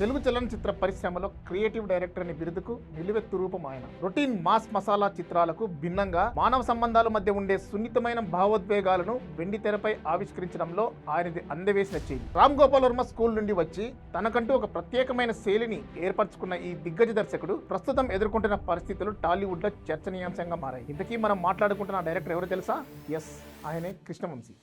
తెలుగు చలనచిత్ర పరిశ్రమలో creative director అనే బిరుదుకు నిలువెత్తు రూపం ఆయన. రొటీన్ మాస్ మసాలా చిత్రాలకు భిన్నంగా మానవ సంబంధాల మధ్య ఉండే సున్నితమైన భావోద్వేగాలను వెండి తెరపై ఆవిష్కరించడంలో ఆయనది అందవేసిన చేయి. రామ్ గోపాల్ వర్మ స్కూల్ నుండి వచ్చి తనకంటూ ఒక ప్రత్యేకమైన శైలిని ఏర్పరచుకున్న ఈ దిగ్గజ దర్శకుడు ప్రస్తుతం ఎదుర్కొంటున్న పరిస్థితులు టాలీవుడ్లో చర్చనీయాంశంగా మారాయి. ఇంతకీ మనం మాట్లాడుకుంటున్న డైరెక్టర్ ఎవరు తెలుసా? ఎస్. ఆయనే కృష్ణవంశీ.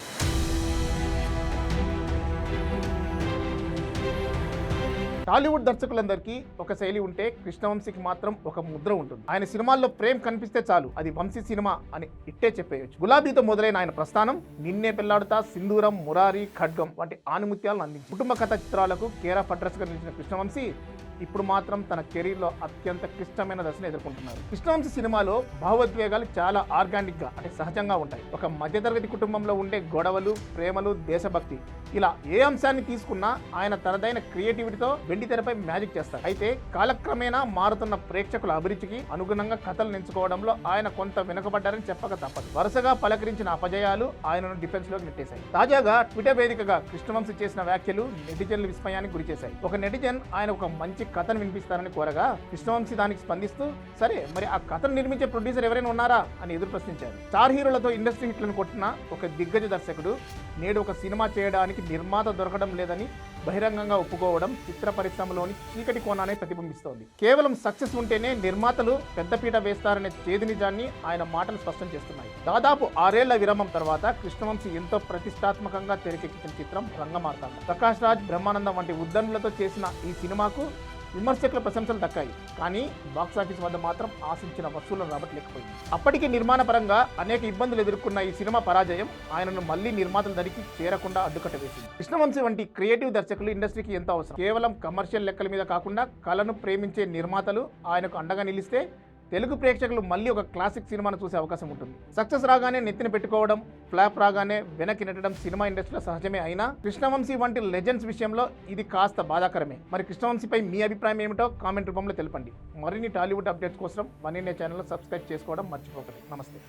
టాలీవుడ్ దర్శకులందరికీ ఒక శైలి ఉంటే కృష్ణవంశీకి మాత్రం ఒక ముద్ర ఉంటుంది. ఆయన సినిమాల్లో ప్రేమ్ కనిపిస్తే చాలు అది వంశీ సినిమా అని ఇట్టే చెప్పేయచ్చు. గులాబీతో మొదలైన ఆయన ప్రస్థానం నిన్నే పెళ్ళాడుతా సింధూరం మురారి ఖడ్గం వంటి ఆనుముత్యాలను అందించి కుటుంబ కథ చిత్రాలకు కేర్ ఆఫ్ అడ్రస్గా నిలిచిన కృష్ణవంశీ ఇప్పుడు మాత్రం తన కెరీర్లో అత్యంత క్లిష్టమైన దశను ఎదుర్కొంటున్నారు. కృష్ణవంశీ సినిమాలో భావోద్వేగాలు చాలా ఆర్గానిక్గా అంటే సహజంగా ఉంటాయి. ఒక మధ్యతరగతి కుటుంబంలో ఉండే గొడవలు ప్రేమలు దేశభక్తి ఇలా ఏ అంశాన్ని తీసుకున్నా ఆయన తనదైన క్రియేటివిటీతో వెండి తెరపై మ్యాజిక్ చేస్తారు. అయితే కాలక్రమేణా మారుతున్న ప్రేక్షకుల అభిరుచికి అనుగుణంగా కథలు ఎంచుకోవడంలో ఆయన కొంత వెనుకబడ్డారని చెప్పక తప్పదు. వరుసగా పలకరించిన అపజయాలు ఆయనను డిఫెన్స్లోకి నెట్టేశాయి. తాజాగా ట్విట్టర్ వేదికగా కృష్ణవంశీ చేసిన వ్యాఖ్యలు నెటిజన్ల విస్మయానికి గురిచేశాయి ఒక నెటిజన్ ఆయన ఒక మంచి కథను వినిపిస్తారని కోరగా కృష్ణవంశీ దానికి స్పందిస్తూ సరే మరి ఆ కథను నిర్మించే ప్రొడ్యూసర్ ఎవరైనా ఉన్నారా? అని ఎదురు ప్రశ్నించారు. స్టార్ హీరోలతో ఇండస్ట్రీ హిట్లను కొట్టిన ఒక దిగ్గజ దర్శకుడు నేడు ఒక సినిమా చేయడానికి నిర్మాత దొరకడం లేదని బహిరంగంగా ఒప్పుకోవడం చిత్ర పరిశ్రమలోని చీకటి కోణాన్ని ప్రతిబింబిస్తోంది. కేవలం సక్సెస్ ఉంటేనే నిర్మాతలు పెద్దపీట వేస్తారనే చేదు నిజాన్ని ఆయన మాటలు స్పష్టం చేస్తున్నాయి. దాదాపు ఆరేళ్ళ విరామం తర్వాత కృష్ణవంశీ ఎంతో ప్రతిష్టాత్మకంగా తెరకెక్కించిన చిత్రం రంగమార్తాండ. ప్రకాష్ రాజ్ బ్రహ్మానందం వంటి ఉద్దరణలతో చేసిన ఈ సినిమాకు విమర్శకుల ప్రశంసలు దక్కాయి. కానీ బాక్సాఫీస్ వద్ద మాత్రం ఆశించిన వసూళ్ళను రాబట్టలేకపోయింది. అప్పటికి నిర్మాణ పరంగా అనేక ఇబ్బందులు ఎదుర్కొన్న ఈ సినిమా పరాజయం ఆయనను మళ్ళీ నిర్మాతల దరికి చేరకుండా అడ్డుకట్ట వేసింది. కృష్ణవంశీ వంటి క్రియేటివ్ దర్శకులు ఇండస్ట్రీకి ఎంత అవసరం. కేవలం కమర్షియల్ లెక్కల మీద కాకుండా కళను ప్రేమించే నిర్మాతలు ఆయనకు అండగా నిలిస్తే తెలుగు ప్రేక్షకులు మళ్ళీ ఒక క్లాసిక్ సినిమాను చూసే అవకాశం ఉంటుంది. సక్సెస్ రాగానే నెత్తిన పెట్టుకోవడం ఫ్లాప్ రాగానే వెనక్కి నెట్టడం సినిమా ఇండస్ట్రీలో సహజమే అయినా కృష్ణవంశీ వంటి లెజెండ్స్ విషయంలో ఇది కాస్త బాధాకరమే. మరి కృష్ణవంశీపై మీ అభిప్రాయం ఏమిటో కామెంట్ రూపంలో తెలపండి. మరిన్ని టాలీవుడ్ అప్డేట్స్ కోసం వన్ ఇండియా ఛానల్ సబ్స్క్రైబ్ చేసుకోవడం మర్చిపోకండి. నమస్తే.